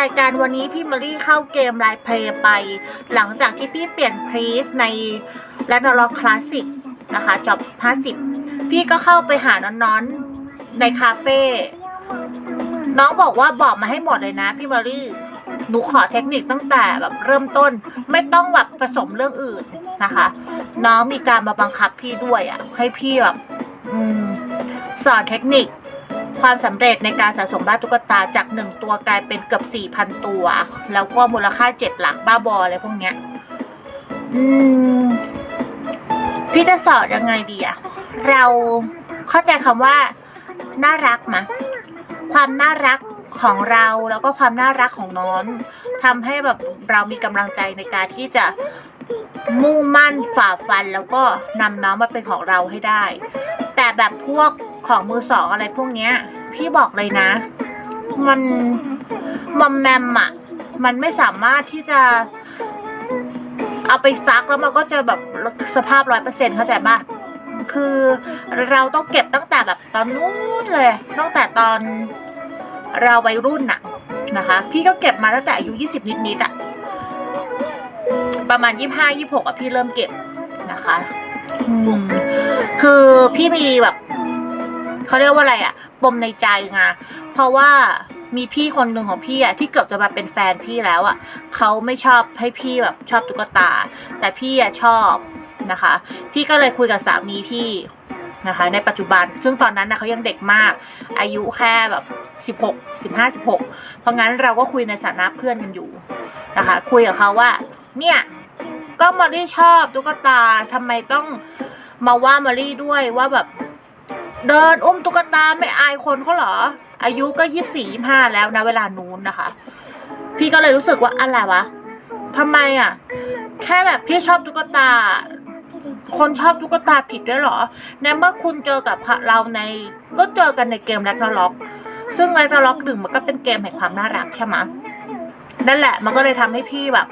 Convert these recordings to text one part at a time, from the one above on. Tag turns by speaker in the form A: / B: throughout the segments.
A: รายการวันนี้พี่มารี่เข้าเกมไลฟ์เพลย์ไป หลังจากที่พี่เปลี่ยนพรีสในแลนด์ล็อกคลาสสิกนะคะจอบ 50 พี่ก็เข้าไปหาน้อนๆในคาเฟ่น้องบอกว่าบอกมาให้หมดเลยนะพี่มารี่หนูขอเทคนิคตั้งแต่แบบเริ่มต้น ไม่ต้องแบบผสมเรื่องอื่นนะคะ น้องมีการมาบังคับพี่ด้วยอะ่ะให้พี่แบบอสอนเทคนิค ความสำเร็จในการสะสมบ้านตุ๊กตาจากหนึ่งตัวกลายเป็นเกือบสี่พันตัว แล้วก็มูลค่าเจ็ดหลักบ้าบออะไรพวกเนี้ยอืมพี่จะสอนยังไงดีอะเราเข้าใจคำว่า น่ารักมะความน่ารักของเราแล้วก็ความน่ารักของน้องทำให้แบบเรามีกำลังใจในการที่จะมุ่งมั่นฝ่าฟันแล้วก็นำน้องมาเป็นของเราให้ได้ แต่แบบพวก ของมือสองอะไรพวกเนี้ย พี่บอกเลยนะ มันมอมแมมอะมันไม่สามารถที่จะเอาไปซักแล้วมันก็จะแบบสภาพร้อยเปอร์เซ็นต์เข้าใจป่ะคือเราต้องเก็บตั้งแต่แบบตอนนู้นเลย ตั้งแต่ตอนเราวัยรุ่นน่ะนะคะ พี่ก็เก็บมาตั้งแต่อายุยี่สิบนิดๆอะประมาณยี่ห้ายี่หกอะพี่เริ่มเก็บนะคะ คือพี่มีแบบ เขาเรียกว่าอะไรอะปมในใจไงเพราะว่ามีพี่คนหนึ่งของพี่อะที่เกือบจะมาเป็นแฟนพี่แล้วอะเขาไม่ชอบให้พี่แบบชอบตุ๊กตา แต่พี่อะชอบนะคะ พี่ก็เลยคุยกับสามีพี่นะคะในปัจจุบัน ซึ่งตอนนั้นนะเขายังเด็กมาก อายุแค่แบบสิบหกสิบห้าสิบหกเพราะงั้นเราก็คุยในฐานะเพื่อนกันอยู่นะคะ คุยกับเขาว่า เนี่ย ก็มารี่ชอบตุ๊กตาทำไมต้องมาว่ามารี่ด้วยว่าแบบ เดินอุ้มตุ๊กตาไม่อายคนเขาเหรอ อายุก็ยี่สี่ยี่ห้าแล้วนะ เวลานู้นนะคะ พี่ก็เลยรู้สึกว่าอะไรวะทำไมอะ แค่แบบพี่ชอบตุ๊กตา คนชอบตุ๊กตาผิดด้วยเหรอในเมื่อคุณเจอกับเราในก็เจอกันในเกมแร็กนาล็อก ซึ่งแร็กนาล็อกหนึ่งมันก็เป็นเกมแห่งความน่ารักใช่ไหมนั่นแหละ มันก็เลยทำให้พี่แบบ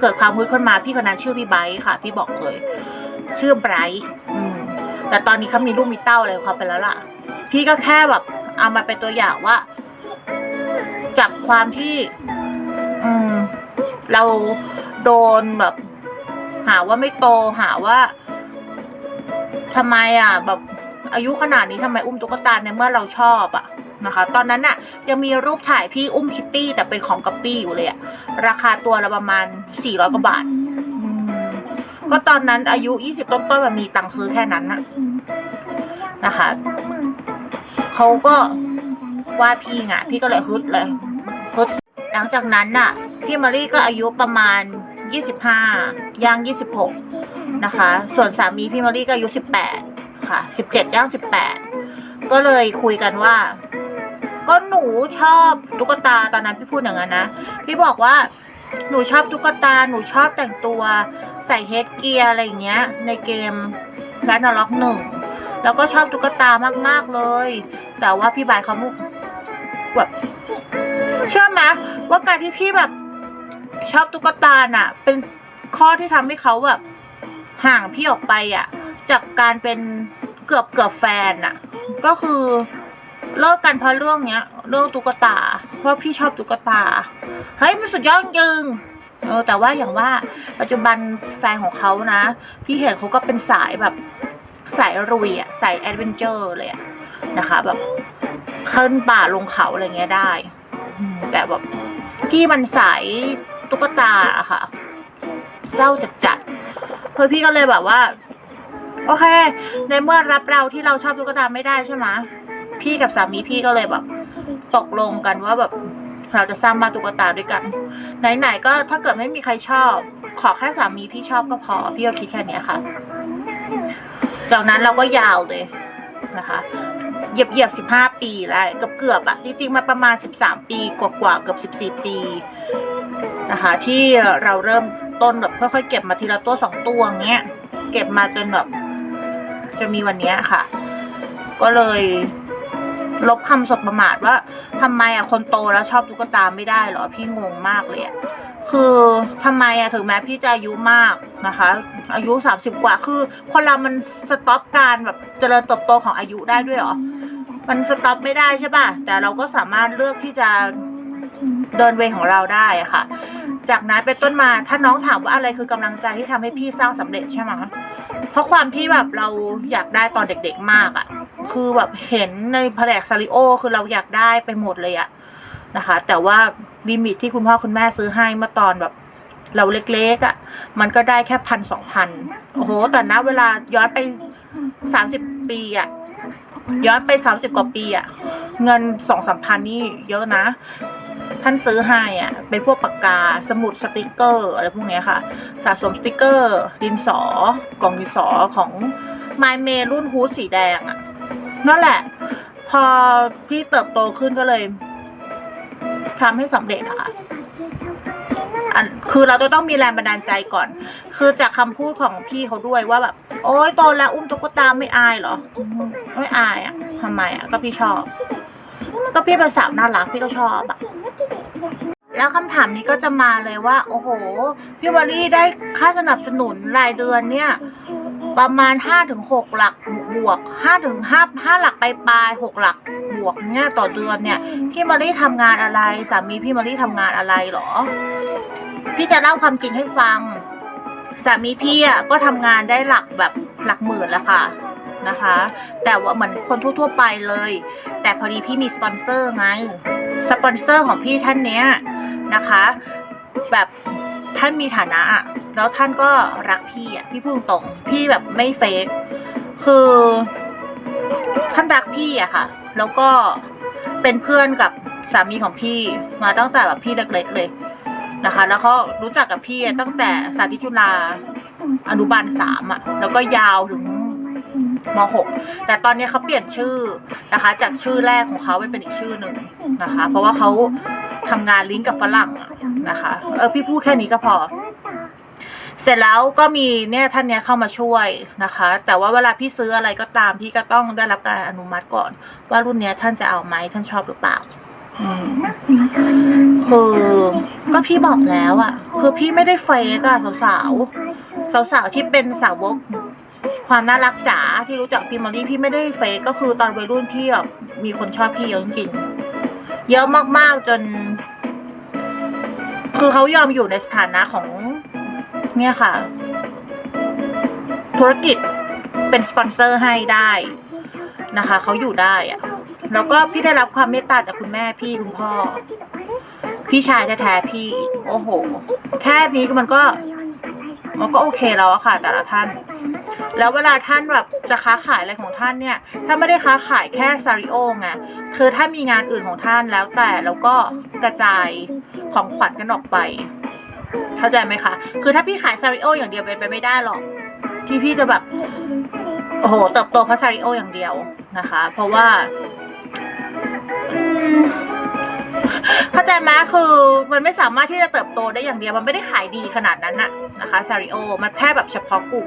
A: เกิดความฮึดขึ้นมาพี่คนนั้นชื่อพี่ไบร์ค่ะ พี่บอกเลย ชื่อไบรท์อืม แต่ตอนนี้เขามีลูกมีเต้าอะไรของเขาไปแล้วล่ะ พี่ก็แค่แบบ เอามาเป็นตัวอย่างว่า จากความที่ อืม เราโดนแบบ หาว่าไม่โตหาว่าทำไมอะ แบบอายุขนาดนี้ทำไมอุ้มตุ๊กตาในเมื่อเราชอบอะนะคะ ตอนนั้นน่ะ ยังมีรูปถ่ายพี่อุ้มคิตตี้แต่เป็นของกัปปี้อยู่เลยอะราคาตัวละประมาณสี่ร้อยกว่าบาท ก็ตอนนั้นอายุยี่สิบต้นๆมันมีตังค์ซื้อแค่นั้นนะนะคะ เขาก็ว่าพี่ไงพี่ก็เลยฮึดเลยฮึดหลังจากนั้นน่ะ พี่มารีก็อายุประมาณยี่สิบห้าย่างยี่สิบหกนะคะ ส่วนสามีพี่มารีก็อายุสิบแปดค่ะสิบเจ็ดย่างสิบแปดก็เลยคุยกันว่า ก็หนูชอบตุ๊กตาตอนนั้นพี่พูดอย่างนั้นนะ พี่บอกว่า หนูชอบตุ๊กตา หนูชอบแต่งตัวใส่เฮดเกียร์อะไรอย่างเงี้ย ในเกมแรนล็อกหนึ่งแล้วก็ชอบตุ๊กตามาก ๆเลย แต่ว่าพี่บายเขามุกแบบเชื่อไหมว่าการที่พี่แบบชอบตุ๊กตาน่ะ เป็นข้อที่ทำให้เขาแบบห่างพี่ออกไปอะ จากการเป็นเกือบเกือบแฟนอะ ก็คือ เลิกกันเพราะเรื่องเนี้ย เรื่องตุ๊กตา เพราะพี่ชอบตุ๊กตา เฮ้ยมันสุดยอดจริงเออแต่ว่าอย่างว่าปัจจุบันแฟนของเขานะ พี่เห็นเขาก็เป็นสายแบบสายรุยอะสายแอดเวนเจอร์เลยอะนะคะ แบบขึ้นป่าลงเขาอะไรเงี้ยได้ แต่แบบพี่มันสายตุ๊กตาอะค่ะเศร้าจัดจัดๆเพื่อพี่ก็เลยแบบว่า โอเค ในเมื่อรับเราที่เราชอบตุ๊กตาไม่ได้ใช่ไหม พี่กับสามีพี่ก็เลยแบบตกลงกันว่าแบบเราจะสร้างบ้านตุ๊กตาด้วยกัน ไหนๆก็ถ้าเกิดไม่มีใครชอบ ขอแค่สามีพี่ชอบก็พอ พี่ก็คิดแค่นี้ค่ะ จากนั้นเราก็ยาวเลยนะคะเหยียบเหยียบสิบห้าปีแล้วเกือบเกือบอะจริงๆมาประมาณสิบสามปีกว่าๆเกือบสิบสี่ปีนะคะที่เราเริ่มต้นแบบค่อยๆเก็บมาทีละตัวสองตัวงเงี้ย เก็บมาจนแบบจะมีวันนี้ค่ะ ก็เลย ลบคำสบประมาทว่าทำไมอะคนโตแล้วชอบตุ๊กตาไม่ได้หรอพี่งงมากเลยอะคือทำไมอะถึงแม้พี่จะอายุมากนะคะ อายุสามสิบกว่าคือ คนเรามันสต็อปการแบบเจริญเติบโตของอายุได้ด้วยหรอมันสต็อปไม่ได้ใช่ป่ะแต่เราก็สามารถเลือกที่จะเดินเวของเราได้อะค่ะ จากนั้นเป็นต้นมาถ้าน้องถามว่าอะไรคือกำลังใจที่ทำให้พี่สร้างสำเร็จใช่ไหมเพราะความที่แบบเราอยากได้ตอนเด็กๆมากอะ คือแบบเห็นในแผนกซาริโอ คือเราอยากได้ไปหมดเลยอะนะคะ แต่ว่าลิมิตที่คุณพ่อคุณแม่ซื้อให้เมื่อตอนแบบ เราเล็กๆอะ่ะ มันก็ได้แค่พันสองพันโอ้โหแต่นะเวลาย้อนไปสามสิบปีอะ่ะ ย้อนไปสามสิบกว่าปีอะ่ะ เงินสองสามพันนี่เยอะนะ ท่านซื้อให้อะ เป็นพวกปากกาสมุดสติกเกอร์อะไรพวกนี้ค่ะ สะสมสติกเกอร์ ดินสอกล่องดินสอของไมเมรุ่นฮูดสีแดงอะ นั่นแหละ พอพี่เติบโตขึ้นก็เลยทำให้สำเร็จอะค่ะอันคือเราจะต้องมีแรงบันดาลใจก่อน คือจากคำพูดของพี่เขาด้วยว่าแบบ โอ๊ยโตแล้วอุ้มตุ๊กตาไม่อายเหรออืมไม่อายอะทำไมอะก็พี่ชอบ ก็พี่เป็นสาวน่ารักพี่ก็ชอบอะแล้วคำถามนี้ก็จะมาเลยว่า โอ้โห พี่วอลลี่ได้ค่าสนับสนุนรายเดือนเนี่ย ประมาณห้าถึงหกหลัก บวกห้าถึงห้าห้าหลักไปปลายหกหลักบวกเนี่ยต่อเดือนเนี่ยพี่มารีทำงานอะไรสามีพี่มารีทำงานอะไรเหรอ พี่จะเล่าความจริงให้ฟัง สามีพี่อะก็ทำงานได้หลักแบบหลักหมื่นแล้วค่ะนะคะ แต่ว่าเหมือนคนทั่วๆไปเลย แต่พอดีพี่มีสปอนเซอร์ไงสปอนเซอร์ของพี่ท่านเนี้ยนะคะ แบบท่านมีฐานะอะแล้วท่านก็รักพี่อะพี่พูดตรงๆพี่แบบไม่เฟก คือท่านรักพี่อะค่ะ แล้วก็เป็นเพื่อนกับสามีของพี่มาตั้งแต่แบบพี่เล็กๆเลยนะคะ แล้วเขารู้จักกับพี่ตั้งแต่สาธิตจุฬาอนุบาลสามอะแล้วก็ยาวถึงมหกแต่ตอนนี้เขาเปลี่ยนชื่อนะคะ จากชื่อแรกของเขาไปเป็นอีกชื่อหนึ่งนะคะ เพราะว่าเขาทำงานลิงก์กับฝรั่งนะคะ เออพี่พูดแค่นี้ก็พอ เสร็จแล้วก็มีเนี่ยท่านเนี้ยเข้ามาช่วยนะคะ แต่ว่าเวลาพี่ซื้ออะไรก็ตามพี่ก็ต้องได้รับการอนุมัติก่อน ว่ารุ่นเนี้ยท่านจะเอาไหมท่านชอบหรือเปล่าคือก็พี่บอกแล้วอะคือพี่ไม่ได้เฟกอะสาวๆสาวๆที่เป็นสาวกความน่ารักจ๋าที่รู้จักพี่มอลลี่พี่ไม่ได้เฟกก็คือตอนวัยรุ่นพี่แบบมีคนชอบพี่เยอะจริงๆเยอะมากๆจน คือเขายอมอยู่ในสถานะของ เนี่ยค่ะ ธุรกิจเป็นสปอนเซอร์ให้ได้นะคะเขาอยู่ได้อะแล้วก็พี่ได้รับความเมตตาจากคุณแม่พี่คุณพ่อ พี่ชายแท้ๆพี่ โอ้โห แค่นี้มันก็ มันก็โอเคแล้วอะค่ะ แต่ละท่าน แล้วเวลาท่านแบบจะค้าขายอะไรของท่านเนี่ย ถ้าไม่ได้ค้าขายแค่ซาริโอไงคือถ้ามีงานอื่นของท่านแล้วแต่แล้วก็กระจายของขวัญกันออกไป เข้าใจไหมคะ คือถ้าพี่ขายซาริโออย่างเดียวเป็นไปไม่ได้หรอก ที่พี่จะแบบ โอ้โหเติบโตเพราะซาริโออย่างเดียวนะคะ เพราะว่าเข้าใจไหมคือมันไม่สามารถที่จะเติบโตได้อย่างเดียว มันไม่ได้ขายดีขนาดนั้นน่ะนะคะซาริโอมันแค่แบบเฉพาะกลุ่ม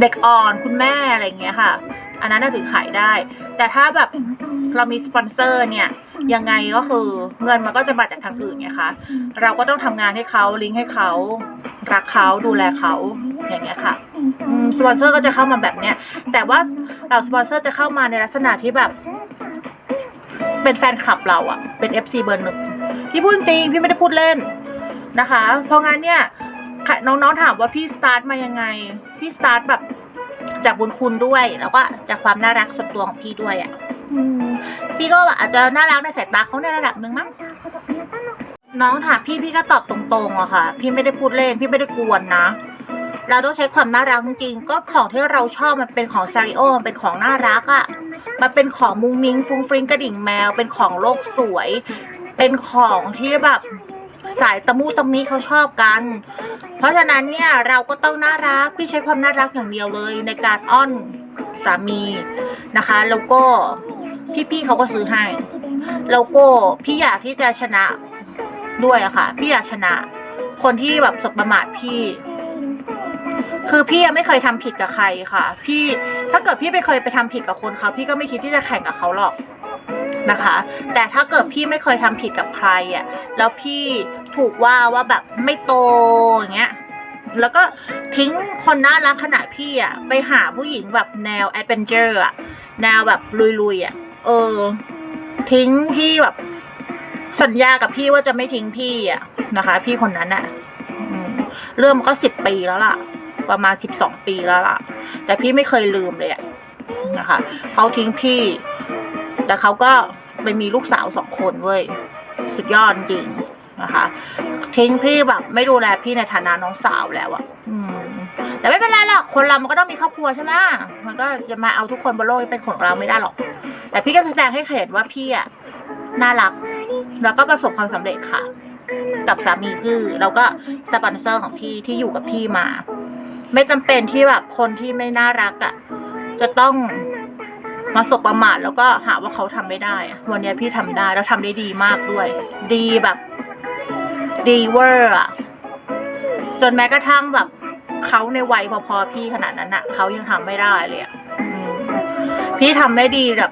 A: เด็กอ่อนคุณแม่อะไรอย่างเงี้ยค่ะ อันนั้นถึงขายได้ แต่ถ้าแบบเรามีสปอนเซอร์เนี่ยยังไงก็คือเงินมันก็จะมาจากทางอื่นไงคะเราก็ต้องทำงานให้เขาลิงก์ให้เขารักเขาดูแลเขาอย่างเงี้ยค่ะสปอนเซอร์ก็จะเข้ามาแบบเนี้ยแต่ว่าเราสปอนเซอร์จะเข้ามาในลักษณะที่แบบเป็นแฟนคลับเราอะเป็น FC เบอร์หนึ่งพี่พูดจริงพี่ไม่ได้พูดเล่นนะคะ เพราะงั้นเนี่ยน้องๆถามว่าพี่สตาร์ทมายังไง พี่สตาร์ทแบบ จากบุญคุณด้วย แล้วก็จากความน่ารักส่วนตัวของพี่ด้วยอะอืมพี่ก็อาจจะน่ารักในสายตาเขาในระดับหนึ่งมั้งน้องถามพี่พี่ก็ตอบตรงๆอะค่ะ พี่ไม่ได้พูดเล่นพี่ไม่ได้กวนนะเราต้องใช้ความน่ารักจริงๆก็ของที่เราชอบมันเป็นของซาริโอมันเป็นของน่ารักอะมันเป็นของมุงมิง ฟุ้งฟริ้งกระดิ่งแมว เป็นของโลกสวย เป็นของที่แบบ สายตะมูตะมิเขาชอบกัน เพราะฉะนั้นเนี่ยเราก็ต้องน่ารักพี่ใช้ความน่ารักอย่างเดียวเลยในการอ้อนสามีนะคะแล้วก็พี่ๆเขาก็ซื้อให้แล้วก็พี่อยากที่จะชนะด้วยอะค่ะ พี่อยากชนะ คนที่แบบสบประมาทพี่ คือพี่ยังไม่เคยทำผิดกับใครค่ะ พี่ถ้าเกิดพี่ไปเคยไปทำผิดกับคนเขาพี่ก็ไม่คิดที่จะแข่งกับเขาหรอก นะคะ แต่ถ้าเกิดพี่ไม่เคยทำผิดกับใครอะแล้วพี่ถูกว่าว่าแบบไม่โตอย่างเงี้ยแล้วก็ทิ้งคนน่ารักขนาดพี่อะไปหาผู้หญิงแบบแนวแอดเวนเจอร์อะแนวแบบลุยๆอะเออ ทิ้งที่แบบสัญญากับพี่ว่าจะไม่ทิ้งพี่อะนะคะ พี่คนนั้นอะอืมเริ่มก็สิบปีแล้วล่ะ ประมาณสิบสองปีแล้วล่ะ แต่พี่ไม่เคยลืมเลยอะนะคะเขาทิ้งพี่ แต่เขาก็ไปมีลูกสาวสองคนเว้ย สุดยอดจริงนะคะทิ้งพี่แบบไม่ดูแลพี่ในฐานะน้องสาวแล้วอะอืม แต่ไม่เป็นไรหรอกคนเรามันก็ต้องมีครอบครัวใช่ไหมมันก็จะมาเอาทุกคนบนโลกเป็นของเราไม่ได้หรอก แต่พี่ก็แสดงให้เห็นว่าพี่อะน่ารัก แล้วก็ประสบความสำเร็จค่ะ กับสามีพี่แล้วก็สปอนเซอร์ของพี่ที่อยู่กับพี่มา ไม่จำเป็นที่แบบคนที่ไม่น่ารักอะ่ะจะต้อง มาสบประมาทแล้วก็หาว่าเขาทำไม่ได้ วันนี้พี่ทำได้แล้วทำได้ดีมากด้วย ดีแบบ ดีเวอร์อะจนแม้กระทั่งแบบเขาในวัยพอๆพี่ขนาดนั้นอะเขายังทำไม่ได้เลยอะพี่ทำได้ดีแบบ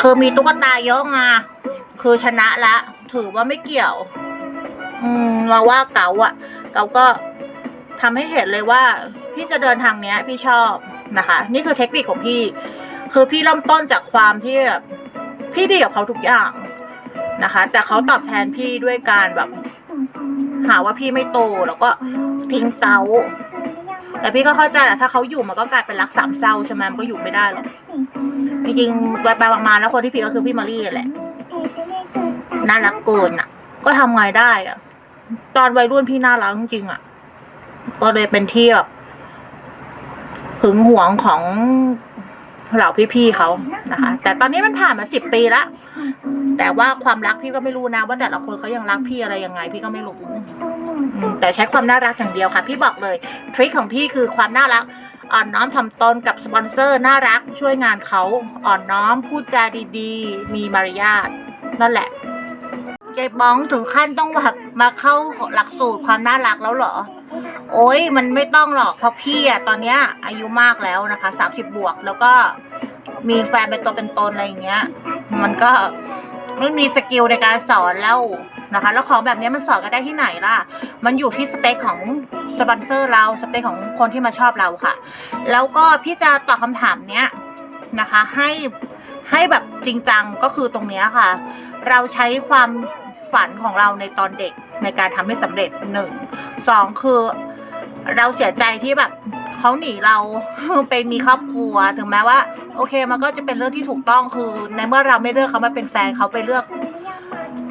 A: คือมีตุ๊กตาเยอะไงคือชนะละ ถือว่าไม่เกี่ยว อืมเราว่าเก๋าอะเก๋าก็ทำให้เห็นเลยว่า พี่จะเดินทางเนี้ย พี่ชอบ นะคะ นี่คือเทคนิคของพี่ คือพี่เริ่มต้นจากความที่แบบพี่ดีกับเขาทุกอย่างนะคะ แต่เขาตอบแทนพี่ด้วยการแบบ หาว่าพี่ไม่โตแล้วก็ทิ้งเกาแต่พี่ก็เข้าใจแหละถ้าเขาอยู่มันก็กลายเป็นรักสามเศร้าใช่ไหมมันก็อยู่ไม่ได้หรอกจริงๆไปๆมาแล้วคนที่ผิดก็คือพี่มารีแหละน่ารักเกินอะ ก็ทำไงได้อะ ตอนวัยรุ่นพี่น่ารักจริงๆอะ ก็เลยเป็นที่แบบ หึงหวงของเหล่าพี่ๆเขานะคะ แต่ตอนนี้มันผ่านมาสิบปีละแต่ว่าความรักพี่ก็ไม่รู้นะว่าแต่ละคนเขายังรักพี่อะไรยังไง พี่ก็ไม่รู้แต่ใช้ความน่ารักอย่างเดียวค่ะ พี่บอกเลยทริคของพี่คือความน่ารักอ่อนน้อมถ่อมตนกับสปอนเซอร์น่ารักช่วยงานเขาอ่อนน้อมพูดจาดีๆ มีมารยาทนั่นแหละเจ๊บ้องถึงขั้นต้องแบบมาเข้าหลักสูตรความน่ารักแล้วเหรอ โอ้ยมันไม่ต้องหรอกเพราะพี่อะตอนเนี้ยอายุมากแล้วนะคะสามสิบบวกแล้วก็มีแฟนเป็นตัวเป็นตนอะไรอย่างเงี้ย มันก็ไม่มีสกิลในการสอนแล้วนะคะ แล้วของแบบนี้มันสอนกันได้ที่ไหนล่ะ มันอยู่ที่สเปคของสปอนเซอร์เราสเปคของคนที่มาชอบเราค่ะ แล้วก็พี่จะตอบคำถามเนี้ยนะคะให้ให้แบบจริงจังก็คือตรงเนี้ยค่ะ เราใช้ความฝันของเราในตอนเด็กในการทำให้สำเร็จหนึ่งสองคือ เราเสียใจที่แบบเขาหนีเราไปมีครอบครัวถึงแม้ว่า โอเคมันก็จะเป็นเรื่องที่ถูกต้องคือในเมื่อเราไม่เลือกเขามาเป็นแฟนเขาไปเลือก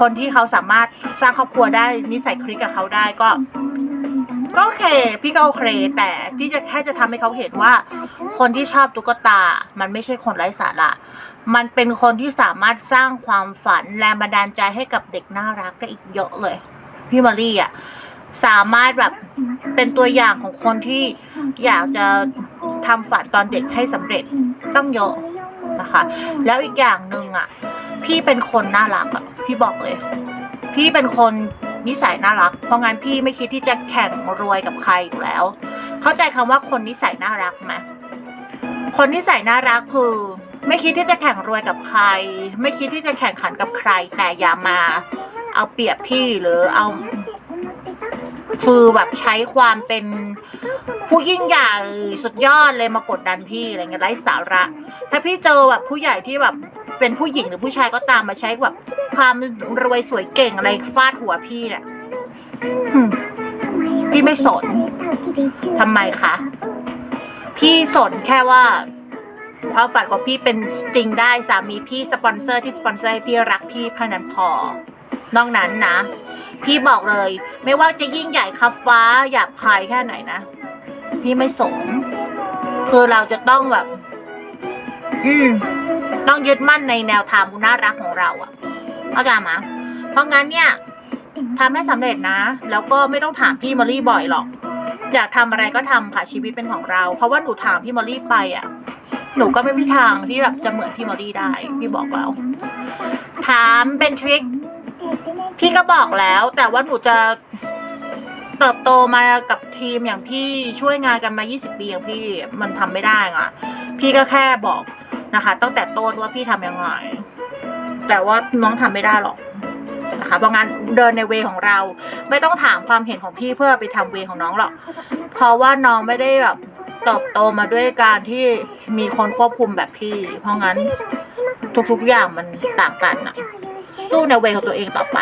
A: คนที่เขาสามารถสร้างครอบครัวได้นิสัยคลิกกับเขาได้ก็ก็โอเค พี่ก็โอเคแต่พี่จะแค่จะทำให้เขาเห็นว่า คนที่ชอบตุ๊กตา มันไม่ใช่คนไร้สาระ มันเป็นคนที่สามารถสร้างความฝันแรงบันดาลใจให้กับเด็กน่ารักได้อีกเยอะเลย พี่มารีอะ สามารถแบบเป็นตัวอย่างของคนที่อยากจะทำฝันตอนเด็กให้สำเร็จตั้งเยอะนะคะ แล้วอีกอย่างหนึ่งอะ พี่เป็นคนน่ารักอะพี่บอกเลย พี่เป็นคนนิสัยน่ารัก เพราะงั้นพี่ไม่คิดที่จะแข่งรวยกับใครอยู่แล้ว เข้าใจคำว่าคนนิสัยน่ารักไหมคนนิสัยน่ารักคือ ไม่คิดที่จะแข่งรวยกับใคร ไม่คิดที่จะแข่งขันกับใคร แต่อย่ามา เอาเปรียบพี่หรือเอา คือแบบใช้ความเป็นผู้ยิ่งใหญ่สุดยอดเลยมากดดันพี่อะไรเงี้ยไร้สาระ ถ้าพี่เจอแบบผู้ใหญ่ที่แบบเป็นผู้หญิงหรือผู้ชายก็ตามมาใช้แบบความรวยสวยเก่งอะไรฟาดหัวพี่เนี่ยพี่ไม่สนทำไมคะ พี่สนแค่ว่าความฝันของพี่เป็นจริงได้สามีพี่สปอนเซอร์ที่สปอนเซอร์ให้พี่รักพี่เท่านั้นพอนอกนั้นนะ พี่บอกเลย ไม่ว่าจะยิ่งใหญ่คับฟ้าหยาบคายแค่ไหนนะ พี่ไม่สนคือเราจะต้องแบบ อืมต้องยึดมั่นในแนวทางน่ารักของเราอะเข้าใจไหมเพราะงั้นเนี่ยทำให้สำเร็จนะ แล้วก็ไม่ต้องถามพี่มอลลี่บ่อยหรอก อยากทำอะไรก็ทำค่ะชีวิตเป็นของเรา เพราะว่าหนูถามพี่มอลลี่ไปอะหนูก็ไม่มีทางที่แบบจะเหมือนพี่มอลลี่ได้ พี่บอกแล้วถามเป็นทริค พี่ก็บอกแล้ว แต่ว่าหนูจะเติบโตมากับทีมอย่างพี่ช่วยงานกันมา 20 ปีอย่างพี่มันทำไม่ได้อะพี่ก็แค่บอกนะคะ ตั้งแต่ต้นว่าพี่ทำยังไง แต่ว่าน้องทำไม่ได้หรอกนะคะเพราะงั้นเดินในเวของเรา ไม่ต้องถามความเห็นของพี่เพื่อไปทำเวของน้องหรอก เพราะว่าน้องไม่ได้แบบเติบโตมาด้วยการที่มีคนควบคุมแบบพี่ เพราะงั้นทุกๆอย่างมันต่างกันอะ สู้ในเวของตัวเองต่อไป